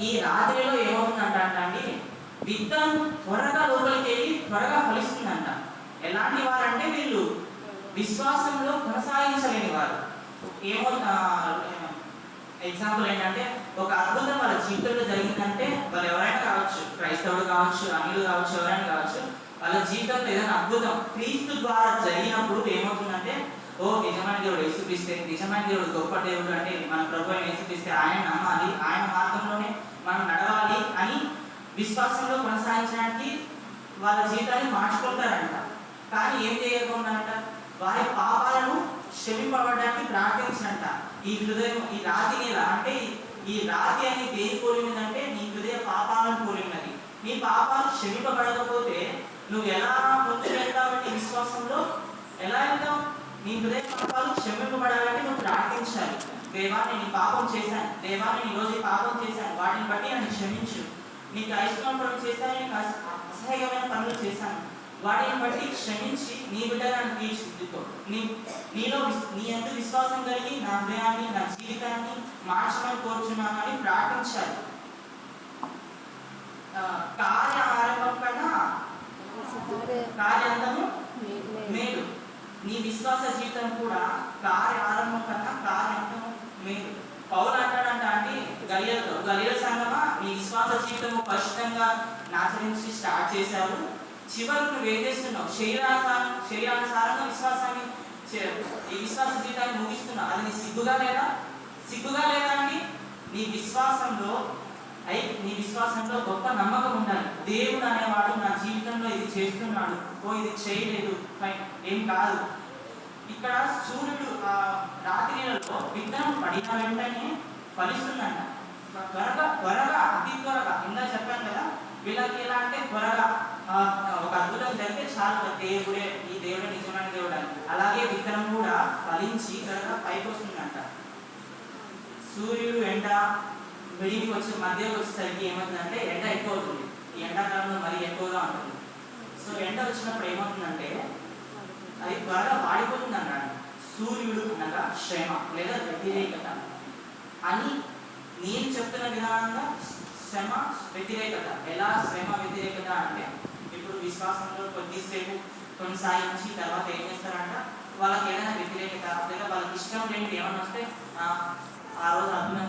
ఈ రాత్రిలో ఏమవుతుందంట అండి విత్తనం త్వరగా లోపలికి వెళ్ళి త్వరగా ఫలిస్తుందంట. ఎలాంటి వారంటే వీళ్ళు విశ్వాసంలో కొనసాగించలేని వారు. ఏమో ఎగ్జాంపుల్ ఏంటంటే ఒక అద్భుతం వాళ్ళ జీవితంలో జరిగిందంటే వాళ్ళు ఎవరైనా కావచ్చు క్రైస్తవుడు కావచ్చు అన్యులు కావచ్చు ఎవరైనా కావచ్చు వాళ్ళ జీవితంలో ఏదైనా అద్భుతం క్రీస్తు ద్వారా జరిగినప్పుడు ఏమవుతుందంటే ఓ నిజమైన దేవుడు యేసుక్రీస్తే నిజమైన దేవుడు గొప్ప దేవుడు అంటే మన ప్రభు అయిన యేసుక్రీస్తే ఆయన నమ్మాలి ఆయన మార్గం విశ్వాసంలో కొనసాగించడానికి వాళ్ళ జీవితాన్ని మార్చుకుంటారంట. కానీ ఏం చేయకుండానంట? వారి పాపాలను క్షమింపబడడానికి ప్రార్థించనంట ఈ హృదయం ఈ రాతి నేల అంటే ఈ- రాతి అని దేని పోలిందంటే నీ హృదయ పాపాలను కోరినది నీ పాపాలు క్షమింపబడకపోతే నువ్వు ఎలా ముందుకు వెళ్తావు విశ్వాసంలో? ఎలా వెళ్తావు? నీ హృదయ పాపాలు క్షమింపబడాలంటే నువ్వు ప్రార్థించాలి. దేవా నేను పాపం చేశాను. దేవా నేను ఈ రోజు పాపం చేశాను. వాటిని బట్టి నన్ను క్షమించు. నీకు అయిష్టమైన పనులు చేశాను నీకు అసహ్యమైన పనులు చేశాను. వాటిని బట్టి క్షమించి నీ బిడ్డలను తీర్చిదిద్దుకో నీ నీలో నీ ఎంత విశ్వాసం కలిగి నా హృదయాన్ని నా జీవితాన్ని మార్చమని కోరుచున్నానని ప్రార్థించాలి. కార్య ఆరంభం కన్నా కార్యాంతము మేలు. నీ విశ్వాస జీవితం కూడా కార్య ఆరంభం కన్నా కార్యాంతము మేలు. పౌరు అంటాడంట అండి గలియలతో గలియల సంగమా నీ విశ్వాస జీవితము పరిశుద్ధంగా నాచరించి స్టార్ట్ చేశావు చివరకు నువ్వు ఏం చేస్తున్నావు? శరీరానుసారం శరీరానుసారంగా విశ్వాసాన్ని చే- ఈ విశ్వాస జీవితాన్ని ముగిస్తున్నావు. అది నీ సిగ్గుగా లేదా? సిగ్గుగా లేదా అని నీ విశ్వాసంలో అయి నీ విశ్వాసంలో గొప్ప నమ్మకం ఉండాలి. దేవుడు అనేవాడు నా జీవితంలో ఇది చేస్తున్నాడు. ఓ ఇది చేయలేదు. ఫైన్. ఏం కాదు. ఇక్కడ సూర్యుడు ఆ రాత్రి విత్తనం పడిన వెంటనే ఫలిస్తుందంట. త్వరగా త్వరగా అతి త్వరగా. ఇందా చెప్పాను కదా వీళ్ళకి ఎలా అంటే త్వరగా. ఒక అద్భుతం జరిగితే చాలు దేవుడే ఈ దేవుడే నిజమైన దేవుడు అని. అలాగే విత్తనం కూడా ఫలించి త్వరగా పైకి వస్తుందంట. సూర్యుడు ఎండ విడికి వచ్చి మధ్యలో వచ్చేసరికి ఏమవుతుందంటే ఎండ ఎక్కువ అవుతుంది ఈ ఎండాకాలంలో మరీ ఎక్కువగా ఉంటుంది. సో ఎండ వచ్చినప్పుడు ఏమవుతుందంటే అది త్వరగా వాడిపోతుంది అన్నాడు సూర్యుడు అనగా శ్రమ లేదా వ్యతిరేకత. అని నేను చెప్తున్న విధానంగా శ్రమ వ్యతిరేకత. ఎలా శ్రమ వ్యతిరేకత అంటే ఇప్పుడు విశ్వాసంలో కొద్దిసేపు కొనసాగించి తర్వాత ఏం చేస్తారంట? వాళ్ళకి ఏదైనా వ్యతిరేకత లేదా వాళ్ళకి ఇష్టం లేనిది ఏమైనా వస్తే "ఆ, రోజు అద్భుతం